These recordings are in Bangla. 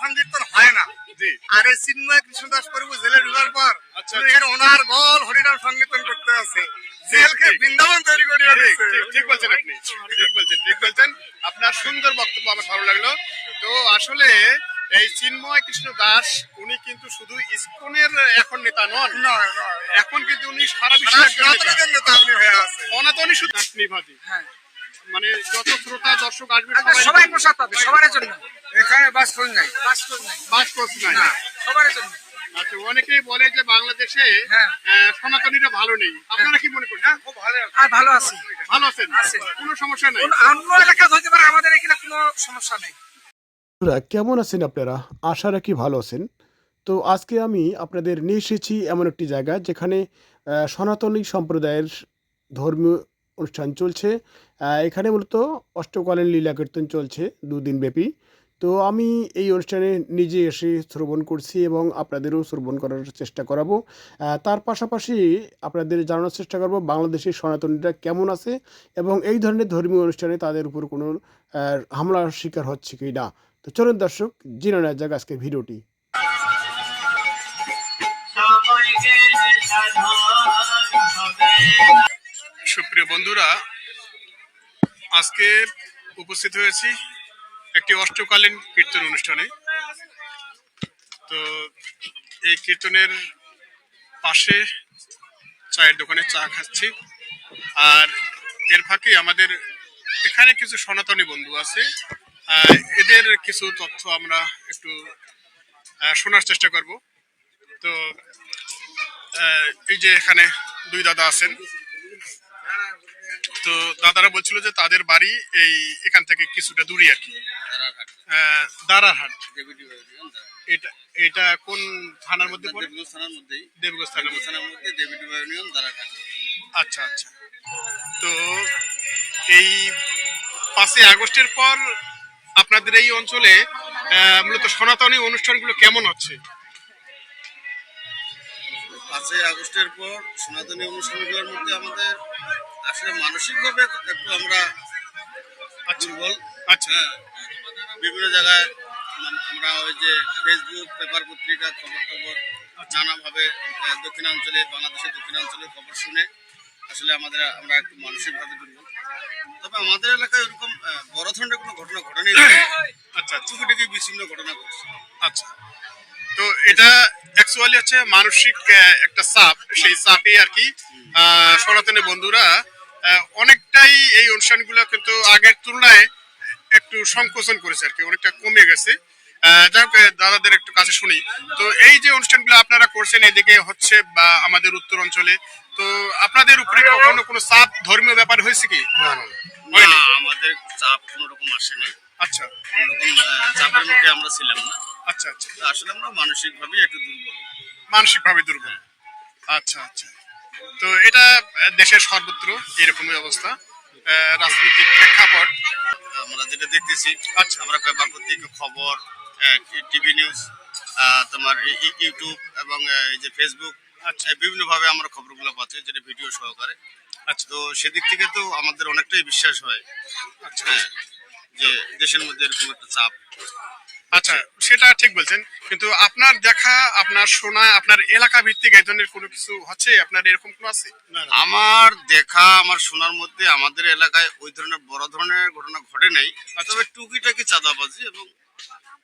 সংকীর্তন হয় না। আর এই চিন্ময় কৃষ্ণদাস প্রভু জেলে ঢুকার পর আচ্ছা, এখানে ওনার গল হরিনাম সংকীর্তন করতে আছে জেলকে বৃন্দাবন তৈরি করে ঠিক, বলছেন আপনি ঠিক বলছেন ঠিক বলছেন। আপনার সুন্দর বক্তব্য আমার ভালো লাগল। তো আসলে এই চিন্ময় কৃষ্ণ দাস উনি কিন্তু শুধু ইসকনের এখন নেতা নন। এখন কিন্তু উনি সারা বিশ্বের নেতা। আপনি সনাতনী শুধু চাটনিবাদী হ্যাঁ। মানে যত শ্রোতা দর্শক আসবে আচ্ছা, সবাই প্রসাদ পাবে সবার জন্য। এখানে বাস নাই। বাস নাই। বাস করছে না না সবার জন্য। আচ্ছা অনেকেই বলে যে বাংলাদেশে হ্যাঁ। সনাতনীরা ভালো নেই। আপনারা কি মনে করছেন? খুব ভালো আর ভালো আছি। ভালো আছেন? কোনো সমস্যা নেই? অন্য এলাকা হইতে পারে আমাদের এখানে কোনো সমস্যা নেই। কেমন আছেন আপনারা? আশা রাখি ভালো আছেন। তো আজকে আমি আপনাদের নিয়ে এসেছি এমন একটি জায়গা যেখানে আহ, সনাতনী সম্প্রদায়ের ধর্মীয় অনুষ্ঠান চলছে। এখানে মূলত অষ্টকালীন লীলা কীর্তন চলছে দুদিন ব্যাপী। তো আমি এই অনুষ্ঠানে নিজে এসে শ্রবণ করছি এবং আপনাদেরও শ্রবণ করার চেষ্টা করাবো। তার পাশাপাশি আপনাদের জানানোর চেষ্টা করব বাংলাদেশের সনাতনীরা কেমন আছে এবং এই ধরনের ধর্মীয় অনুষ্ঠানে তাদের উপর কোনো হামলার শিকার হচ্ছে কি না। তো চলুন দর্শক, জেনে নেওয়া যাক আজকে ভিডিওটি। সুপ্রিয় বন্ধুরা, আজকে উপস্থিত হয়েছি একটি অষ্টকালীন কীর্তন অনুষ্ঠানে। তো এই কীর্তনের পাশে চায়ের দোকানে চা খাচ্ছি। আর এর ফাঁকে আমাদের এখানে কিছু সনাতনী বন্ধু আছে। এদের কিছু তথ্য আমরা একটু শোনার চেষ্টা করব। তো এই যে এখানে দুই দাদা আছেন তো দাদারা বলছিল যে তাদের বাড়ি এই এখান থেকে কিছুটা দূরে আর কি। আহ, দারারহাট এটা এটা কোন থানার মধ্যে পড়ে? থানার মধ্যেই দেবগঞ্জ থানার মধ্যে। থানার মধ্যে দেবী ইউনিয়ন দারাঘাট আচ্ছা আচ্ছা। তো এই পাঁচই আগস্টের পর আপনাদের এই অঞ্চলে মূলত সনাতনী অনুষ্ঠানগুলো কেমন হচ্ছে? পাঁচই আগস্টের পর সনাতনী অনুষ্ঠানগুলোর মধ্যে আমাদের আসলে মানসিকভাবে একটু আমরা দুর্বল। আচ্ছা। হ্যাঁ বিভিন্ন জায়গায় আমরা ওই যে ফেসবুক পেপার পত্রিকা খবর টবর নানাভাবে আহ, দক্ষিণাঞ্চলে বাংলাদেশের দক্ষিণাঞ্চলে খবর শুনে আসলে আমাদের আমরা একটু মানসিকভাবে দুর্বল। তবে আমাদের এলাকায় ওরকম বড় ধরনের কোনো ঘটনা ঘটেনি। আচ্ছা আচ্ছা। টুকিটাকি বিচ্ছিন্ন ঘটনা ঘটছে। আচ্ছা। তো এটা অ্যাকচুয়ালি হচ্ছে মানসিক একটা চাপ সেই চাপে আর কি আহ, সনাতনী বন্ধুরা অনেকটাই এই অনুষ্ঠানগুলো কিন্তু আগের তুলনায় একটু সংকোচন করেছে আর কি অনেকটা কমে গেছে। আহ, যাই হোক দাদাদের একটু কাছে শুনি। তো এই যে অনুষ্ঠানগুলো আপনারা করছেন এদিকে হচ্ছে বা আমাদের উত্তর অঞ্চলে তো আপনাদের উপরে কখনো কোনো চাপ ধর্মীয় ব্যাপার হয়েছে কি? না? আমাদের চাপ কোনো রকম আসেনি আচ্ছা। কোনোরকম, আহ, চাপের মুখে আমরা ছিলাম না। আচ্ছা আচ্ছা। আসলে আমরা মানসিক ভাবে একটু দুর্বল। মানসিকভাবে দুর্বল। আচ্ছা আচ্ছা। তো এটা দেশের সর্বত্র এরকমই অবস্থা রাজনৈতিক প্রেক্ষাপট। আমরা যেটা দেখতেছি আচ্ছা। আমরা পেপার পত্রিকা খবর টিভি নিউজ তোমার ইউটিউব এবং এই যে ফেসবুক আচ্ছা। বিভিন্ন ভাবে আমরা খবরগুলো পাচ্ছি যেটা ভিডিও সহকারে। আচ্ছা। তো সেদিক থেকে তো আমাদের অনেকটাই বিশ্বাস হয়। আচ্ছা। হ্যাঁ যে দেশের মধ্যে এরকম একটা চাপ। আচ্ছা সেটা ঠিক বলছেন কিন্তু আপনার দেখা আপনার শোনা আপনার এলাকা ভিত্তিক এই ধরনের কোনো কিছু হচ্ছে? আপনার এরকম কোনো আছে? আমার দেখা আমার শোনার মধ্যে আমাদের এলাকায় ওই ধরনের বড় ধরনের ঘটনা ঘটে নাই। তবে টুকিটাকি চাঁদাবাজি এবং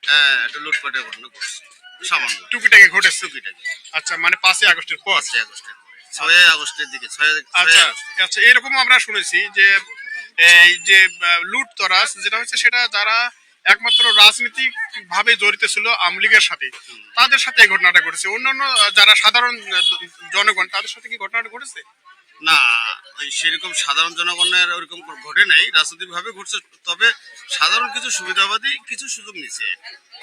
আহ, একটা লুটপাটের ঘটনা ঘটছে। সামান্য। টুকিটাকে ঘটেছে? টুকিটাকি। আচ্ছা মানে পাঁচই আগস্টের পর? পাঁচই আগস্টের ছয় আগস্টের দিকে ছয় আচ্ছা আচ্ছা এরকম আমরা শুনেছি যে এই যে লুট তরাস যেটা হচ্ছে সেটা যারা একমাত্র রাজনৈতিক ভাবে জড়িত ছিল আওয়ামী লীগের সাথে। তাদের সাথে এই ঘটনাটা ঘটেছে। অন্যান্য যারা সাধারণ জনগণ, তাদের সাথে কি ঘটনাটা ঘটেছে? না সেরকম সাধারণ জনগণের ওরকম ঘটে নাই রাজনৈতিক ভাবে ঘটছে তবে সাধারণ কিছু সুবিধাবাদী কিছু সুযোগ নিছে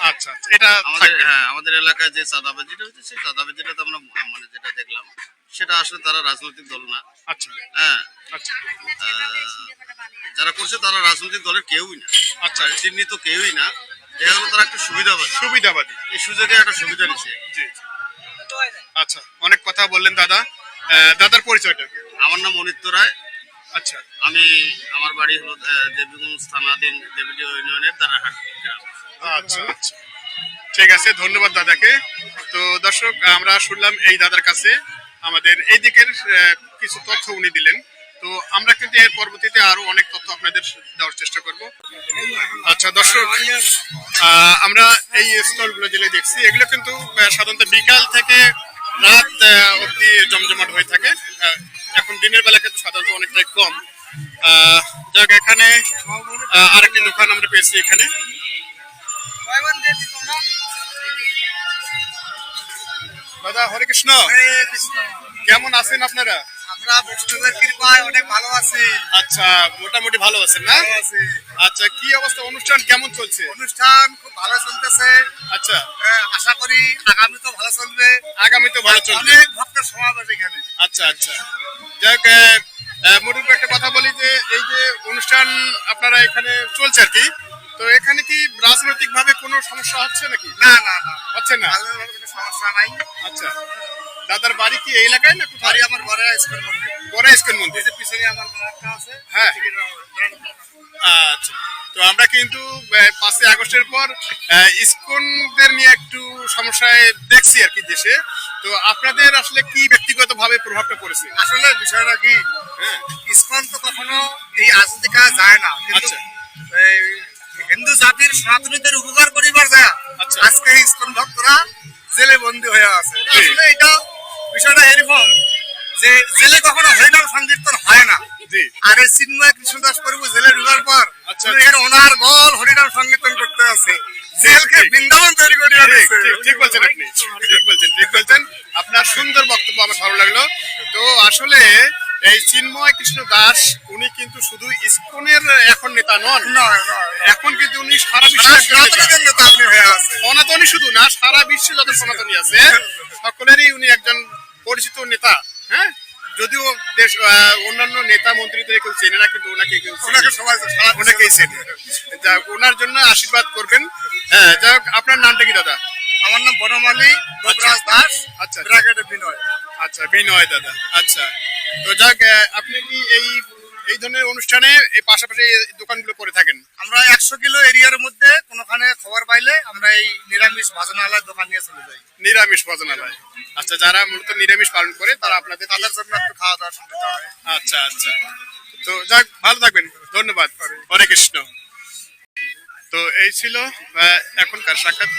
আচ্ছা আচ্ছা, এটা আমাদের হ্যাঁ আমাদের এলাকায় যে চাঁদাবাজিটা হচ্ছে সেই চাঁদাবাজিটা তো আমরা মানে যেটা দেখলাম সেটা আসলে তারা রাজনৈতিক দল না। আচ্ছা। হ্যাঁ আচ্ছা। যারা করছে তারা রাজনৈতিক দলের কেউই না। আচ্ছা। চিহ্নিত কেউই না। এটা হলো তারা একটা সুবিধাবাদী। সুবিধাবাদী। এই সুযোগে একটা সুবিধা নিছে জি। আচ্ছা অনেক কথা বললেন দাদা। দাদার পরিচয়টা। আমার নাম অনিত্য রায়। আচ্ছা। আমি আমার বাড়ি হলো দেবীগঞ্জ থানাধীন দেবীডি ইউনিয়নের দারাহাট গ্রাম। আচ্ছা আচ্ছা। ঠিক আছে ধন্যবাদ দাদাকে। তো দর্শক আমরা শুনলাম এই দাদার কাছে আমাদের এই দিকের কিছু তথ্য উনি দিলেন। তো আমরা কিন্তু এর পরবর্তীতে আরও অনেক তথ্য আপনাদের দেওয়ার চেষ্টা করব। আচ্ছা দর্শক আমরা এই স্টলগুলো যেগুলো দেখছি এগুলো কিন্তু সাধারণত বিকাল থেকে রাত অবধি জমজমাট হয়ে থাকে। এখন দিনের বেলা কিন্তু সাধারণত অনেকটাই কম। যাক এখানে আরেকটি দোকান আমরা পেয়েছি এখানে। দাদা হরে কৃষ্ণ। কেমন আছেন আপনারা? আমরা বৈষ্ণবের কৃপায় অনেক ভালো আছি আচ্ছা মোটামুটি ভালো আছেন না? আচ্ছা কি অবস্থা? অনুষ্ঠান কেমন চলছে? অনুষ্ঠান খুব ভালো চলতেছে। আচ্ছা। আশা করি আগামী তো ভালো চলবে। আগামী তো ভালো চলবে। অনেক ভক্তের সমাবেশ এখানে। আচ্ছা আচ্ছা। যাক মোটামুটি একটা কথা বলি যে এই যে অনুষ্ঠান আপনারা এখানে চলছে আর কি তো এখানে কি রাজনৈতিক ভাবে কোনো সমস্যা হচ্ছে নাকি? না না না। হচ্ছে না? সমস্যা নাই। আচ্ছা। দাদার বাড়ি কি এই এলাকায় না কোথায়? আমার স্কুল মন্দির। ইস্কন মন্দির। যে পিছনে আমার ঘরটা আছে হ্যাঁ। আচ্ছা। তো আমরা কিন্তু পাঁচই আগস্টের পর ইসকনদের নিয়ে একটু সমস্যায় দেখছি আর কি দেশে। তো আপনাদের আসলে কি ব্যক্তিগতভাবে প্রভাবটা পড়েছে? আসলে বিষয়টা কি হ্যাঁ। ইসকন তো কখনো এই আজদিকা যায় না কিন্তু আচ্ছা। এই হিন্দু জাতির সনাতনীদের উপকার করিবার যায়। আচ্ছা। আজকে ইসকন ভক্তরা জেলে বন্দী হয়ে আছে। আসলে এটা বিষয়টা এরকম যে জেলে কখনো হরিনাম সংকীর্তন হয় না। আর এই চিন্ময় কৃষ্ণদাস প্রভু জেলে ঢুকার পর এর ওনার গল হরিনাম সংকীর্তন করতে আছে জেলকে বৃন্দাবন তৈরি করে ঠিক বলছেন আপনি। ঠিক বলছেন ঠিক বলছেন। আপনার সুন্দর বক্তব্য আমার ভালো লাগল। তো আসলে এই চিন্ময় কৃষ্ণ দাস উনি কিন্তু শুধু ইসকনের এখন নেতা নন। এখন কিন্তু উনি সারা বিশ্বের নেতা। সনাতনী শুধু না সারা বিশ্বে যত সনাতনী আছে সকলেরই উনি একজন পরিচিত নেতা হ্যাঁ যদিও দেশ অন্যান্য নেতা মন্ত্রীদের কেউ চেনে না কিন্তু ওনাকে কেউ। ওনাকে সবাই সারা ওনাকেই চেনে যাক ওনার জন্য আশীর্বাদ করবেন হ্যাঁ যাক আপনার নামটা কি দাদা আমার নাম বনমালী গোপরাজ দাস আচ্ছা। বিনয় আচ্ছা বিনয় দাদা আচ্ছা। তো যাক আপনি কি এই এই ধরনের অনুষ্ঠানে এই পাশাপাশি দোকানগুলো করে থাকেন? আমরা একশো কিলো এরিয়ার মধ্যে কোনোখানে খবর পাইলে আমরা এই নিরামিষ ভাজনালয় দোকান নিয়ে চলে যাই। নিরামিষ ভোজনালয়। আচ্ছা যারা মূলত নিরামিষ পালন করে তারা আপনাদের তাদের জন্য একটু খাওয়া দাওয়ার সুবিধা হয় আচ্ছা আচ্ছা। তো যাক ভালো থাকবেন। ধন্যবাদ। হরে কৃষ্ণ। তো এই ছিল এখনকার সাক্ষাৎ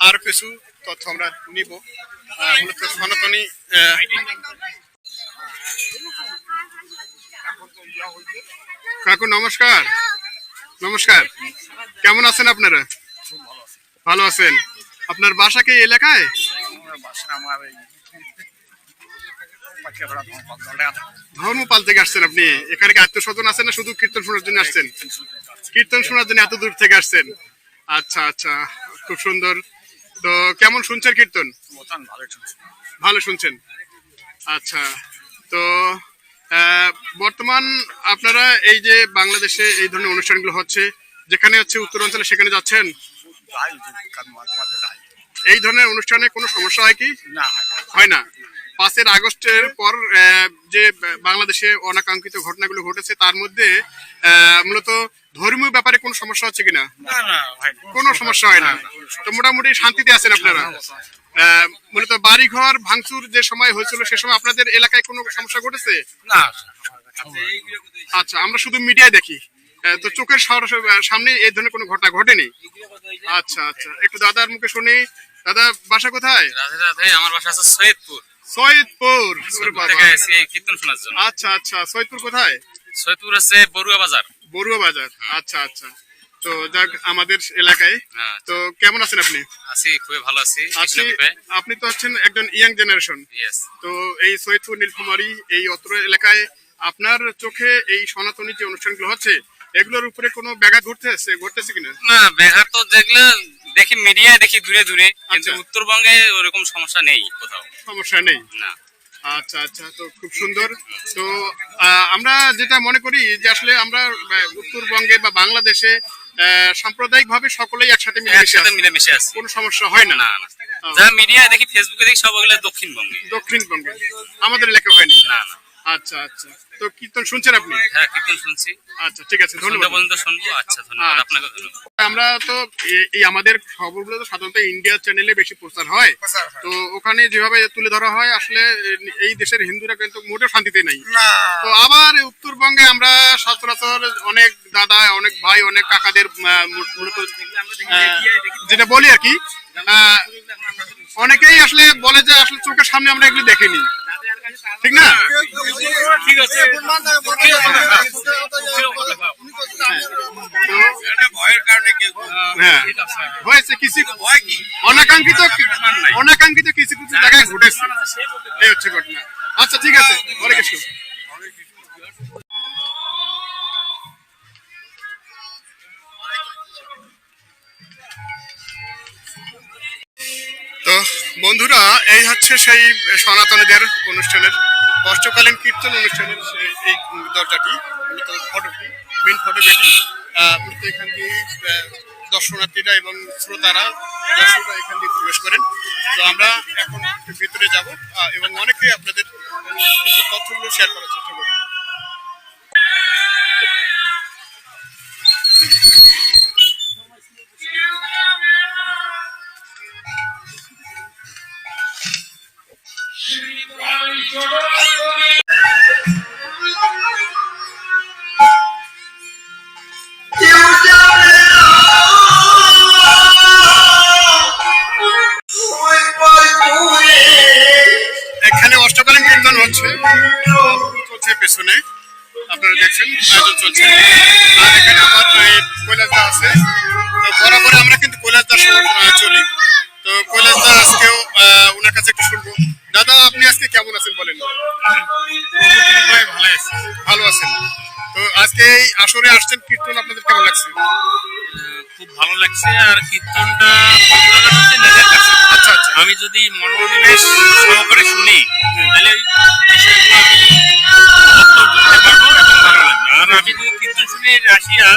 আর কিছু তথ্য আমরা নিব। মূলত সনাতনী কাকু, নমস্কার। নমস্কার। কেমন আছেন আপনারা? ভালো আছেন। আপনার বাসা কি এলাকায়? ধর্মপাল থেকে আসছেন আপনি। এখানে কি আত্মীয় স্বজন আছেন না শুধু কীর্তন শোনার জন্য আসছেন? কীর্তন শোনার জন্য এত দূর থেকে আসছেন। আচ্ছা আচ্ছা। খুব সুন্দর। তো কেমন শুনছেন কীর্তন? ভালো শুনছেন। আচ্ছা তো বর্তমান আপনারা এই যে বাংলাদেশে এই ধরনের অনুষ্ঠানগুলো হচ্ছে যেখানে হচ্ছে উত্তরাঞ্চলে সেখানে যাচ্ছেন? এই ধরনের অনুষ্ঠানে কোনো সমস্যা হয় কি? না। হয় না। পাঁচের আগস্টের পর আহ, যে বাংলাদেশে অনাকাঙ্ক্ষিত ঘটনাগুলো ঘটেছে তার মধ্যে আহ, মূলত ধর্মীয় ব্যাপারে কোনো সমস্যা হচ্ছে কিনা? কোনো সমস্যা হয় না। তো মোটামুটি শান্তিতে আছেন আপনারা? আহ, মূলত বাড়ি ঘর ভাঙচুর যে সময় হয়েছিল সে সময় আপনাদের এলাকায় কোনো সমস্যা ঘটেছে? আচ্ছা আমরা শুধু মিডিয়ায় দেখি। আহ, তো চোখের সামনে এই ধরনের কোনো ঘটনা ঘটেনি? আচ্ছা আচ্ছা। একটু দাদার মুখে শুনি। দাদা বাসা কোথায়? আমার বাসা আছে সৈয়দপুর। সৈয়দপুর। ওরে সৈয়দপুর বাবা। থেকে এসেছি কীর্তন শোনার জন্য। আচ্ছা আচ্ছা সৈয়দপুর কোথায়? সৈয়দপুর আছে বড়ুয়া বাজার। বড়ুয়া বাজার। আচ্ছা আচ্ছা। তো যাক আমাদের এলাকায়। হ্যাঁ তো কেমন আছেন আপনি? আছি খুবই ভালো আছি। আছি আপনি তো হচ্ছেন একজন ইয়াং জেনারেশন। তো এই সৈয়দপুর নীলফামারী এই অত্র এলাকায় আপনার চোখে এই সনাতনী যে অনুষ্ঠানগুলো হচ্ছে এগুলোর উপরে কোনো ব্যাঘাত ঘটতেছে ঘটতেছে কিনা? না ব্যাঘাত তো যেগুলো দেখি মিডিয়ায় দেখি দূরে দূরে কিন্তু আচ্ছা। উত্তরবঙ্গে ওরকম সমস্যা নেই কোথাও। সমস্যা নেই? না। আচ্ছা আচ্ছা তো খুব সুন্দর। তো আমরা যেটা মনে করি যে আসলে আমরা উত্তরবঙ্গে বা বাংলাদেশে সাম্প্রদায়িক ভাবে সকলেই একসাথে মিলেমিশে আছি। মিলেমিশে আছি। কোনো সমস্যা হয় না। না না। যা মিডিয়ায় দেখি ফেসবুকে দেখি সব ওগুলো দক্ষিণবঙ্গে। দক্ষিণবঙ্গে। আমাদের এলাকা হয়নি। না না। আচ্ছা আচ্ছা। তো কীর্তন শুনছেন আপনি? হ্যাঁ কীর্তন শুনছি। আচ্ছা ঠিক আছে ধন্যবাদ। পর্যন্ত শুনব? আচ্ছা ধন্যবাদ আচ্ছা। আপনাকে আমরা তো এই আমাদের খবরগুলো তো সাধারণত ইন্ডিয়া চ্যানেলে বেশি প্রচার হয়। তো ওখানে যেভাবে তুলে ধরা হয় আসলে এই দেশের হিন্দুরা কিন্তু মোটেও শান্তিতে নেই। তো আবার উত্তরবঙ্গে আমরা সচরাচর অনেক দাদা অনেক ভাই অনেক কাকাদের মূলত যেটা বলি আর কি অনেকেই আসলে বলে যে আসলে চোখের সামনে আমরা এগুলো দেখিনি। ঠিক না? ঠিক আছে হ্যাঁ। হয়েছে কিছু। অনাকাঙ্ক্ষিত অনাকাঙ্ক্ষিত কিছু কিছু জায়গায় ঘটেছে। এই হচ্ছে ঘটনা। আচ্ছা ঠিক আছে। হরে কৃষ্ণ এই হচ্ছে সেই সনাতনীদের অনুষ্ঠানের অষ্টকালীন কীর্তন অনুষ্ঠানের এই দরজাটি ফটোটি মেন ফটোটি। মূলত এখান দিয়ে দর্শনার্থীরা এবং শ্রোতারা, দর্শকরা এখান দিয়ে প্রবেশ করেন। তো আমরা এখন ভিতরে যাব এবং অনেকেই আপনাদের কিছু তথ্যগুলো শেয়ার করার চেষ্টা করব। এখানে অষ্টকালীন কীর্তন হচ্ছে। চলছে পেছনে। আপনারা দেখছেন, আয়োজন চলছে। আর এখানে আমার কৈলাসদা আছে, তো বরাবর আমরা কিন্তু কৈলাসদার সঙ্গে চলি। তো কৈলাসদা আজকেও ওনার কাছে একটু শুনব। দাদা আপনি আজকে কেমন আছেন বলেন? ভালো আছি। ভালো আছেন। তো আজকে এই আসরে আসছেন কীর্তন আপনাদের কেমন লাগছে? খুব ভালো লাগছে আর কীর্তনটা কাছে আচ্ছা আচ্ছা। আমি যদি মনোনিবেশ সহকারে শুনি তাহলে আর আমি যদি কীর্তন শুনে আসিয়া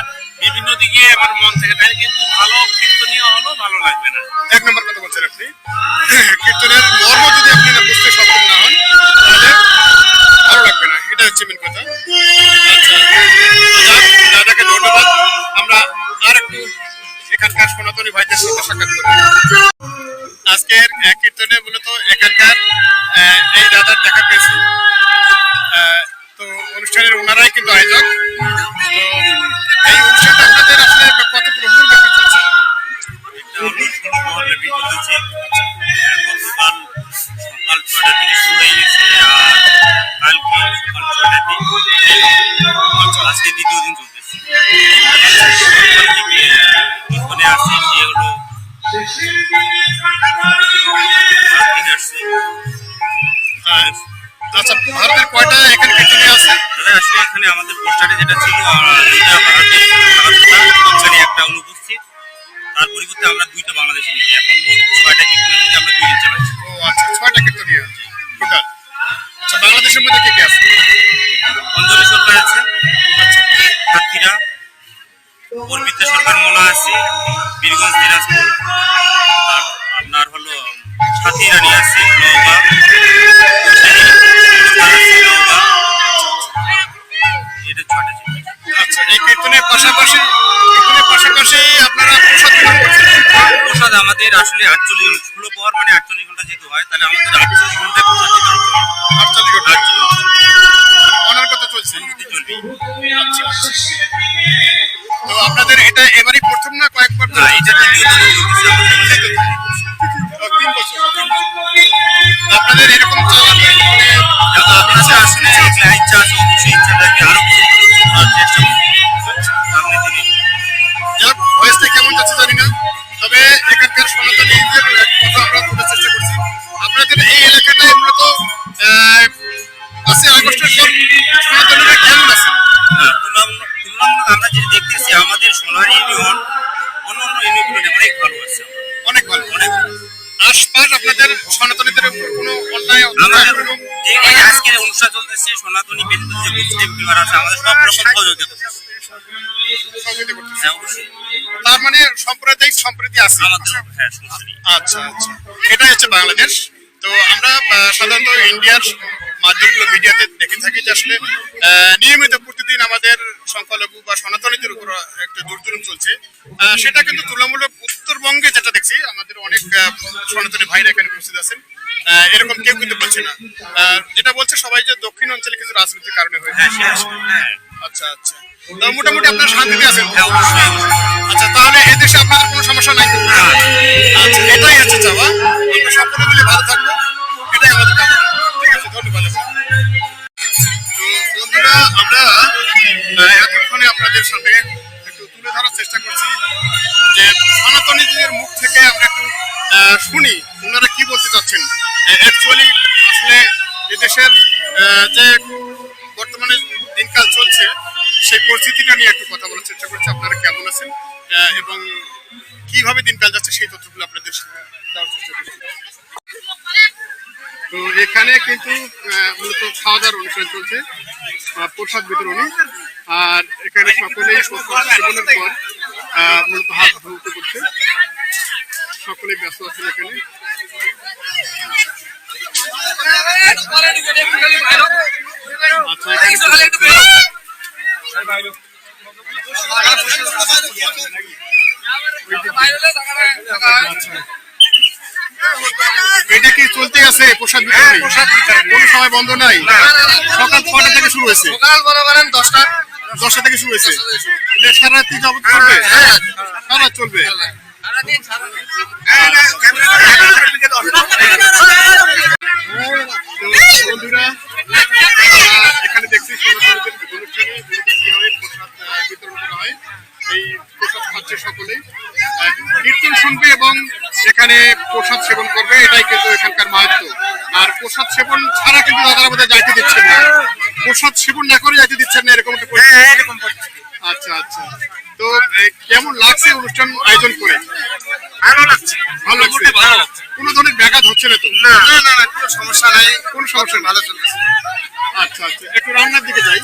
বিভিন্ন দিকে আমার মন থেকে তাহলে কিন্তু ভালো কীর্তনীয় হলো, ভালো লাগবে না। এক নম্বর কথা বলছেন আপনি। কীর্তনের মর্ম যদি আপনি না বুঝতে সক্ষম না হন, তাহলে ভালো লাগবে না। এটা হচ্ছে মেন কথা। আচ্ছা দাদাকে ধন্যবাদ। আমরা আর একটু এখানকার সনাতনী ভাইদের সাথে সাক্ষাৎ করি। আজকের কীর্তনে মূলত একটা অনুপস্থিত তার পরিবর্তে আমরা দুইটা বাংলাদেশে নিয়েছি এখন ছয়টা কীর্তনের আমরা দুই দিন চালাচ্ছি ও আচ্ছা ছয়টা কীর্তনী আছে টোটাল। আচ্ছা বাংলাদেশের মধ্যে কে কে আছে? অঞ্জলি সরকার আছে সাতক্ষীরা অর্পিতা সরকার মোলা আছে বীরগঞ্জ দিনাজপুর আপনার হলো সাথী রানী আছে নওগাঁ। নওগাঁ এটা ছটা আচ্ছা এই কীর্তনের পাশাপাশি কীর্তনের পাশাপাশি আপনারা প্রসাদ গ্রহণ করছেন? প্রসাদ আমাদের আসলে আটচল্লিশ ঘণ্টা ষোলো পর মানে আটচল্লিশ ঘণ্টা যেহেতু হয় তাহলে আমাদের আটচল্লিশ ঘন্টায় প্রসাদ দিতে হবে। আটচল্লিশ ঘণ্টা। অনার কথা চলছে। চলবে আচ্ছা আচ্ছা। তো আপনাদের এটা এবারই প্রথম না কয়েকবার না এটা তিন বছর। আপনাদের এরকম আছে আমাদের হ্যাঁ সংসারী আচ্ছা আচ্ছা। এটাই হচ্ছে বাংলাদেশ। তো আমরা সাধারণত ইন্ডিয়ার মাধ্যমগুলো মিডিয়াতে দেখে থাকি যে আসলে নিয়মিত প্রতিদিন আমাদের সংখ্যালঘু বা সনাতনীদের উপর একটা দুর্জুলুম চলছে। সেটা কিন্তু তুলনামূলক উত্তরবঙ্গে যেটা দেখছি আমাদের অনেক সনাতনী ভাইরা এখানে উপস্থিত আছেন। এরকম কেউ কিন্তু বলছে না। যেটা বলছে সবাই যে দক্ষিণ অঞ্চলে কিছু রাজনীতির কারণে হয়েছে। আচ্ছা আচ্ছা। মোটামুটি আপনার শান্তিতে আছেন? আচ্ছা তাহলে এই দেশে আপনাদের কোনো সমস্যা নাই আচ্ছা এটাই হচ্ছে চাওয়া। আমরা সকলে মিলে ভালো থাকব এটাই আমাদের কাজ। ঠিক আছে ধন্যবাদ বন্ধুরা আমরা এতক্ষণে আপনাদের সাথে একটু তুলে ধরার চেষ্টা করছি যে সনাতনীদের মুখ থেকে আমরা একটু শুনি ওনারা কি বলতে চাচ্ছেন? অ্যাকচুয়ালি আসলে এদেশের যে সেই পরিস্থিতিটা নিয়ে একটু কথা বলার চেষ্টা করছি। আপনারা কেমন আছেন? এবং কীভাবে দিনকাল যাচ্ছে সেই তথ্যগুলো আপনাদের তো এখানে কিন্তু মূলত খাওয়া দাওয়ার অনুষ্ঠান চলছে প্রসাদ বিতরণী। আর এখানে সকলেই সেবনের পর মূলত হাত ধুতে করছে। সকলেই ব্যস্ত আছেন এখানে। আচ্ছা এটা কি চলতে আছে? প্রসাদ বিতরণী কোনো সময় বন্ধ নাই? সকাল ছটা থেকে শুরু হয়েছে? সকাল বড় করেন দশটা। দশটা থেকে শুরু হয়েছে? সারা রাত্রি যাবত চলবে? সারা চলবে? বন্ধুরা শুনবে এবং এখানে প্রসাদ সেবন করবে এটাই কিন্তু এখানকার মাহাত্ম। আর প্রসাদ সেবন ছাড়া কিন্তু দাদারা বোধহয় যাইতে দিচ্ছেন না। প্রসাদ সেবন না করে যাইতে দিচ্ছেন না এরকম একটা পরিস্থিতি। আচ্ছা আচ্ছা। তো কেমন লাগছে অনুষ্ঠান আয়োজন করে? ভালো লাগছে। ভালো লাগছে? কোনো ধরনের ব্যাঘাত হচ্ছে না তো? না না না কোনো সমস্যা নাই। কোনো সমস্যা। ভালো আচ্ছা আচ্ছা। একটু রান্নার দিকে যাই।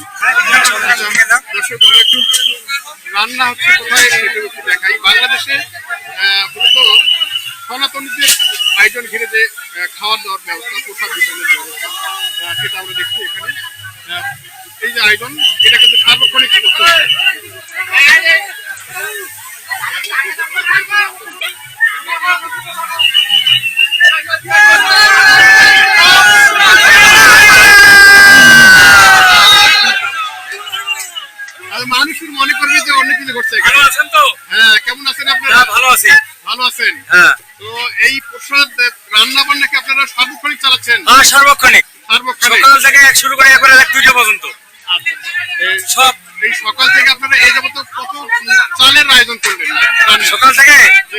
দর্শক আমরা একটু রান্না হচ্ছে কোথায় একটু দেখাই। বাংলাদেশে মূলত সনাতনীদের আয়োজন ঘিরে যে খাওয়ার দাওয়ার ব্যবস্থা, প্রসাদ বিতরণের ব্যবস্থা সেটা আমরা দেখছি এখানে। এই যে আয়োজন আছি ভালো আছেন? হ্যাঁ। তো এই প্রসাদ রান্না বান্না কি আপনারা সার্বক্ষণিক চালাচ্ছেন? আর সার্বক্ষণিক। সার্বক্ষণিক। সকাল থেকে এক শুরু করে একবারে এক দুইটা পর্যন্ত। আচ্ছা। সব। এই সকাল থেকে আপনারা এই যাবত কত চালের আয়োজন করলেন? সকাল থেকে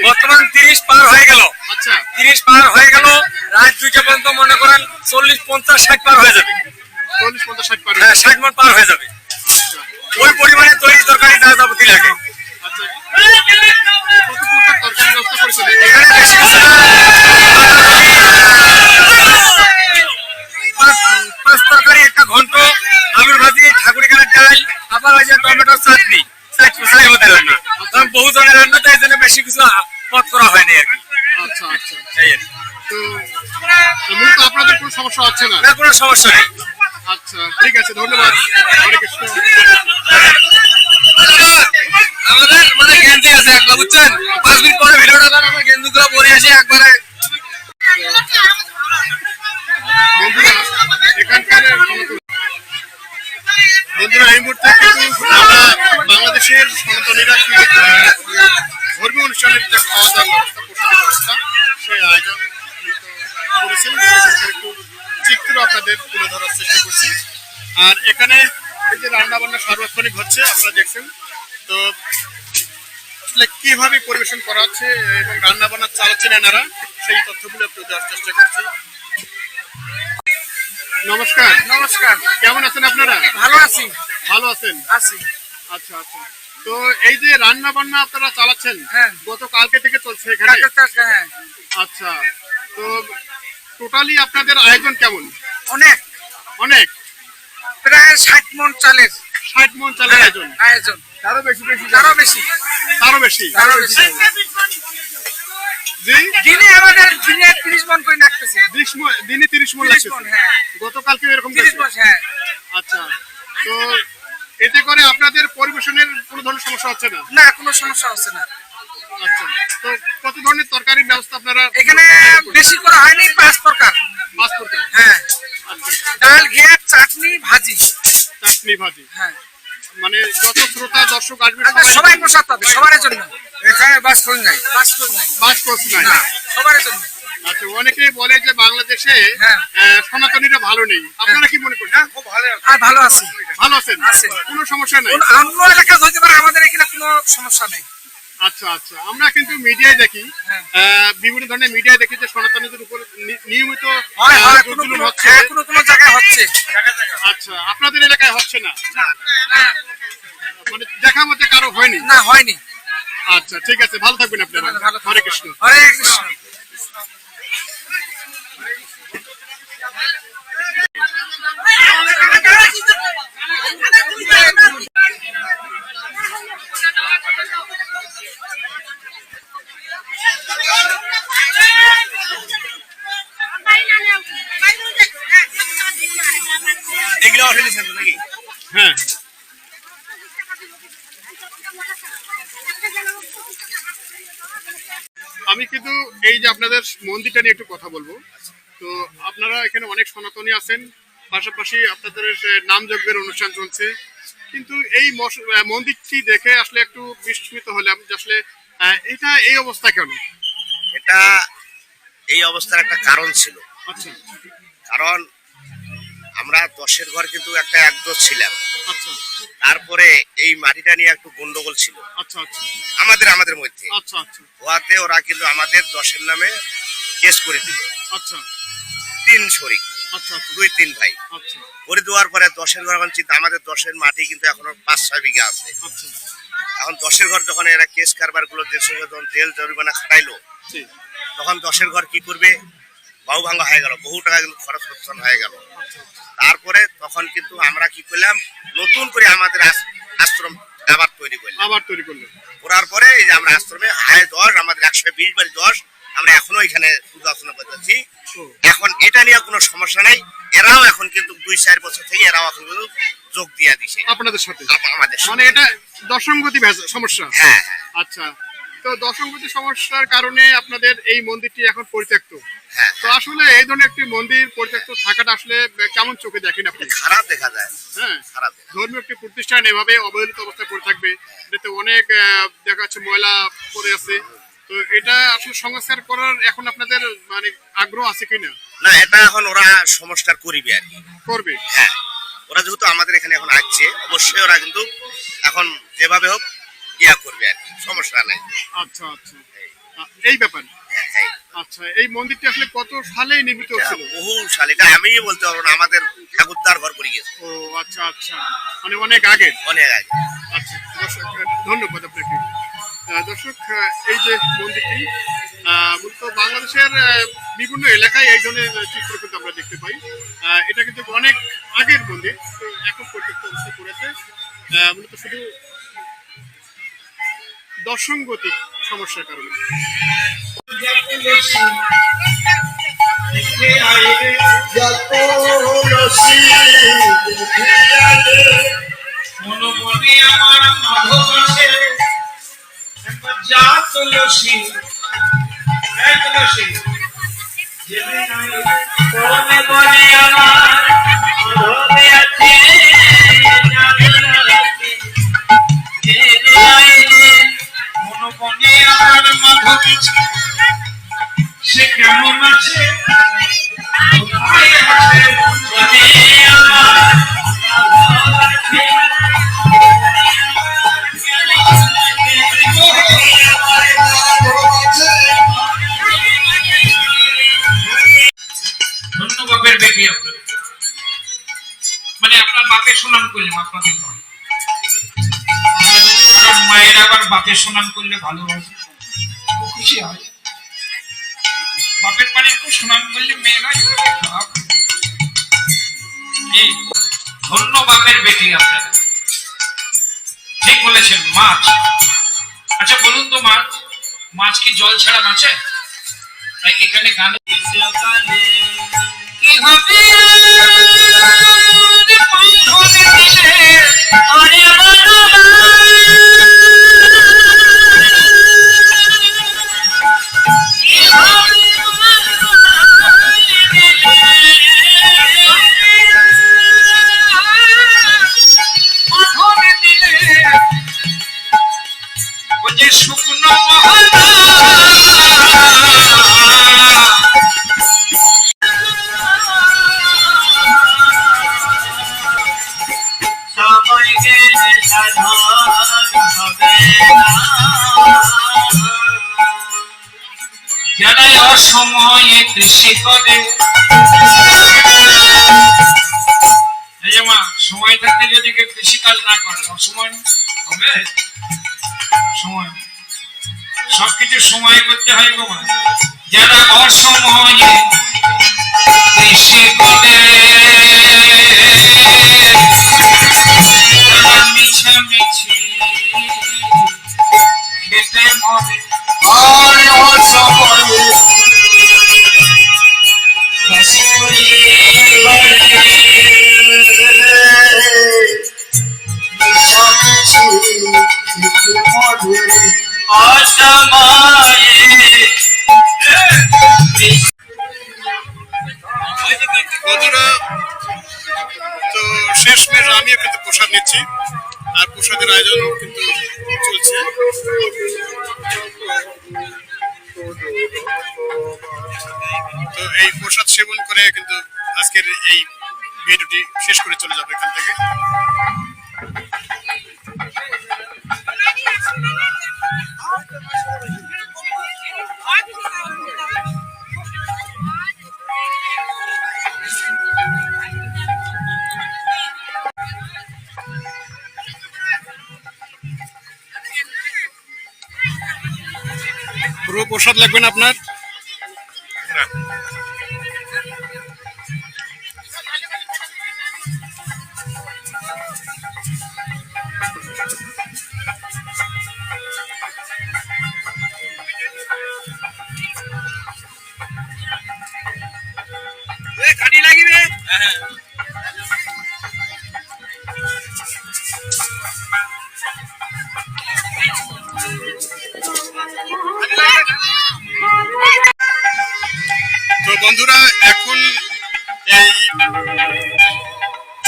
বর্তমান তিরিশ পার হয়ে গেল। আচ্ছা। তিরিশ পার হয়ে গেল। রাত দুইটা পর্যন্ত মনে করেন চল্লিশ পঞ্চাশ ষাট পার হয়ে যাবে। চল্লিশ পঞ্চাশ ষাট পারে হ্যাঁ ষাট মন পার হয়ে যাবে। ওই পরিমাণে তৈরি তরকারি যা লাগে। পাঁচ- তরকারি একটা ঘন্ট আলুর ভাজি ঠাকুরি কালের ডাল আবার ওই যে টমেটোর চাটনি। রান্না। কারণ বহু জনের রান্না তাই জন্য বেশি কিছু পথ করা হয়নি আর কি। আচ্ছা আচ্ছা। এই আর মূলত আপনাদের কোনো সমস্যা হচ্ছে না? না কোনো সমস্যা নেই। আচ্ছা ঠিক আছে ধন্যবাদ। হরে কৃষ্ণ। আমাদের আমাদের গেঞ্জি আছে একলা, বুঝছেন? পাঁচ মিনিট পরে ভিডিওটা করা আমরা গেঞ্জি পরে আসি একবারে। বন্ধুরা, এই মুহূর্তে আমরা বাংলাদেশের সনাতনীরা কি ধর্মীয় অনুষ্ঠানের যে খাওয়া দাওয়ার ব্যবস্থা, সেই চিত্র আপনাদের তুলে ধরার চেষ্টা করছি। আর এখানে এই যে রান্না বান্না সার্বক্ষণিক হচ্ছে, আপনারা দেখছেন। তো আসলে কীভাবে পরিবেশন করা হচ্ছে এবং রান্না বান্না চালাচ্ছেন এনারা সেই তথ্যগুলো একটু দেওয়ার চেষ্টা করছি। নমস্কার। নমস্কার। কেমন আছেন আপনারা? ভালো আছি। ভালো আছেন? আছি। আচ্ছা আচ্ছা। তো এই যে রান্না বান্না আপনারা চালাচ্ছেন হ্যাঁ। গত কালকে থেকে চলছে এখানে? হ্যাঁ। আচ্ছা তো টোটালি আপনাদের আয়োজন কেমন? অনেক। অনেক? প্রায় ষাট মন চালের ষাট মন চালের আয়োজন। আয়োজন। আরও বেশি বেশি আরও বেশি। আরও বেশি। আরও বেশি জি। দিনে আমাদের দিনে তিরিশ মন করে নাকতেছে দিনে মন লাগছে হ্যাঁ। গতকালকে এরকম তিরিশ গেছে? মন হ্যাঁ। আচ্ছা। তো এতে করে আপনাদের পরিবেশনের কোনো ধরনের সমস্যা হচ্ছে না? না কোনো সমস্যা হচ্ছে না। আচ্ছা। তো কত ধরনের তরকারির ব্যবস্থা আপনারা এখানে বেশি করা হয়নি পাঁচ প্রকার। মাছ করতে হ্যাঁ। আচ্ছা। ডাল ঘেট চাটনি ভাজি। চাটনি ভাজি। হ্যাঁ। মানে যত শ্রোতা দর্শক আসবে সবাই সবাই প্রসাদ পাবে সবার জন্য। এখানে বাস নাই। বাস নাই। বাস করছে নাই। না সবার জন্য। আচ্ছা অনেকে বলে যে বাংলাদেশে হ্যাঁ। সনাতনীরা ভালো নেই। আপনারা কি মনে করছেন? খুব ভালো আর ভালো আছে। ভালো আছেন? আছে। কোনো সমস্যা নাই। অন্য এলাকা হইতে পারে আমাদের এখানে কোনো সমস্যা নেই। আচ্ছা আচ্ছা। আমরা কিন্তু মিডিয়ায় দেখি হ্যাঁ। বিভিন্ন ধরনের মিডিয়ায় দেখি যে সনাতনীদের উপর নিয়মিত হয় হচ্ছে হ্যাঁ, কোনো কোনো জায়গায় হচ্ছে। আচ্ছা আপনাদের এলাকায় হচ্ছে না? মানে দেখা মতে কারও হয়নি? না হয়নি। আচ্ছা ঠিক আছে ভালো থাকবেন আপনারা। হরে কৃষ্ণ। হরে কৃষ্ণ। হ্যাঁ। আমি কিন্তু এই যে আপনাদের মন্দিরটা নিয়ে একটু কথা বলব। তো আপনারা এখানে অনেক সনাতনী আছেন পাশাপাশি আপনাদের যে নামযজ্ঞের অনুষ্ঠান চলছে। কিন্তু এই মন্দিরটি দেখে আসলে একটু বিস্মিত হলাম যে আসলে এটা এই অবস্থা কেন? এটা এই অবস্থার একটা কারণ ছিল। আচ্ছা। কারণ আমরা দশের ঘর কিন্তু একটা একদোষ ছিলাম। আচ্ছা। তারপরে এই মাটিটা নিয়ে একটু গন্ডগোল ছিল। আচ্ছা আচ্ছা। আমাদের আমাদের মধ্যে। হওয়াতে ওরা কিন্তু আমাদের দশের নামে কেস করে দিল। আচ্ছা। তিন শরিক। আচ্ছা আচ্ছা। দুই তিন ভাই। আচ্ছা। করে দেওয়ার পরে দশের ঘর এখন চিন্তা আমাদের দশের মাটি কিন্তু এখনও পাঁচ ছয় বিঘা আছে। আচ্ছা। এখন দশের ঘর যখন এরা কেস কারবারগুলো দেশের যখন জেল জরিমানা খাটাইলো তখন দশের ঘর কি করবে? বাহু ভাঙ্গা হয়ে গেল বহু টাকা কিন্তু খরচ খরচন হয়ে গেল। তারপরে তখন কিন্তু আমরা কি করলাম? নতুন করে আমাদের আশ্রম আবার তৈরি করলাম। আবার তৈরি করলেন। করার পরে এই যে আমরা আশ্রমে হায় দশ আমাদের একশো বিশ বাড়ি দশ আমরা এখনও এখানে পূজা অর্চনা করতেছি এখন এটা নিয়ে কোনো সমস্যা নাই। এরাও এখন কিন্তু দুই চার বছর থেকে এরাও এখন যোগ দিয়া দিছে। আপনাদের সাথে? আমাদের মানে এটা দর্শনগতি সমস্যা? হ্যাঁ আচ্ছা। তো দর্শনগতি সমস্যার কারণে আপনাদের এই মন্দিরটি এখন পরিত্যক্ত। হ্যাঁ তো আসলে এই ধরনের একটি মন্দির পরিত্যক্ত থাকাটা আসলে কেমন চোখে দেখেন আপনি? খারাপ দেখা যায়। হ্যাঁ। খারাপ দেখা ধর্মীয় একটি প্রতিষ্ঠান এভাবে অবহেলিত অবস্থায় পড়ে থাকবে। এটাতে অনেক দেখা যাচ্ছে ময়লা পড়ে আছে। তো এটা আসলে সংস্কার করার এখন আপনাদের মানে আগ্রহ আছে কিনা? না এটা এখন ওরা সমস্যার করিবে আর কি। করবে? হ্যাঁ। ওরা যেহেতু আমাদের এখানে এখন আসছে অবশ্যই ওরা কিন্তু এখন যেভাবে হোক ইয়া করবে আর কি সমস্যা নাই। আচ্ছা আচ্ছা। এই ব্যাপার? হ্যাঁ, হ্যাঁ। আচ্ছা এই মন্দিরটি আসলে কত সালে নির্মিত এটা হচ্ছিল বহু সাল এটা আমি বলতে পারব না আমাদের ঠাকুরদার ঘর করে গেছে ও আচ্ছা আচ্ছা। মানে অনেক আগে? অনেক আগে। আচ্ছা ধন্যবাদ আপনাকে। দর্শক এই যে মন্দিরটি মূলত বাংলাদেশের বিভিন্ন এলাকায় এই ধরনের চিত্র কিন্তু আমরা দেখতে পাই। এটা কিন্তু অনেক আগের মন্দির এখন পর্যন্ত অবস্থা করেছে। মূলত শুধু দর্শনগতিক সমস্যার কারণে। আমার যা তুলসী এক তুলসী মনে বনে আমার মাধবে আছে জানি না রাতে। এলো আইলে মনোবনে আমার মাধব সে কেমন আছে? কোথায় আছে? বাপের সুনাম করলাম আপনাদের নয় মায়ের আবার বাপের সুনাম করলে ভালোবাসে খুশি হয়। বাপের বাড়ির খুব সুনাম করলে মেয়েরা ধন্য বাপের বেটি আপনাদের ঠিক বলেছেন মাছ। আচ্ছা বলুন তো মাছ মাছ কি জল ছাড়া বাঁচে? তাই এখানে গান কি হবে? শুকনো মহানা যারা অসময়ে কৃষি করে। সময় থাকতে যদি কেউ না করে, অসময় হবে? সময়। সবকিছু সময় করতে হয় গো যারা অসময়ে কৃষি করে বন্ধুরা তো শেষ মেশ আমিও কিন্তু প্রসাদ নিচ্ছি আর প্রসাদের আয়োজন কিন্তু চলছে তো এই প্রসাদ সেবন করে কিন্তু আজকের এই ভিডিওটি শেষ করে চলে যাবে এখান থেকে। পুরো প্রসাদ লাগবে না আপনার কাটি লাগিবে তো বন্ধুরা, এখন এই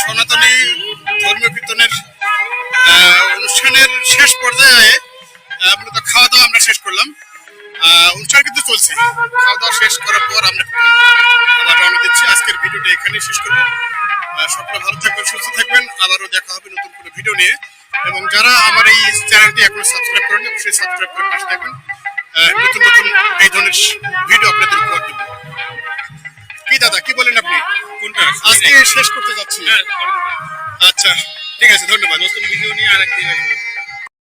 সনাতনী ধর্মীয় কীর্তনের অনুষ্ঠানের শেষ পর্যায়ে মূলত খাওয়া দাওয়া আমরা শেষ করলাম। অনুষ্ঠান কিন্তু চলছে। খাওয়া দাওয়া শেষ করার পর আমরা আবার রওনা দিচ্ছি। আজকের ভিডিওটা এখানেই শেষ করব। সকলে ভালো থাকবেন, সুস্থ থাকবেন। আবারও দেখা হবে নতুন কোনো ভিডিও নিয়ে। এবং যারা আমার এই চ্যানেলটি এখনও সাবস্ক্রাইব করেন অবশ্যই সাবস্ক্রাইব করে পাশে থাকবেন। নতুন এই ধরনের ভিডিও আপনাদের উপহার দেবো। কি দাদা কি বলেন আপনি? কোনটা? আজকে শেষ করতে যাচ্ছি। আচ্ছা ঠিক আছে ধন্যবাদ। নতুন ভিডিও নিয়ে আরেকদিন আসব।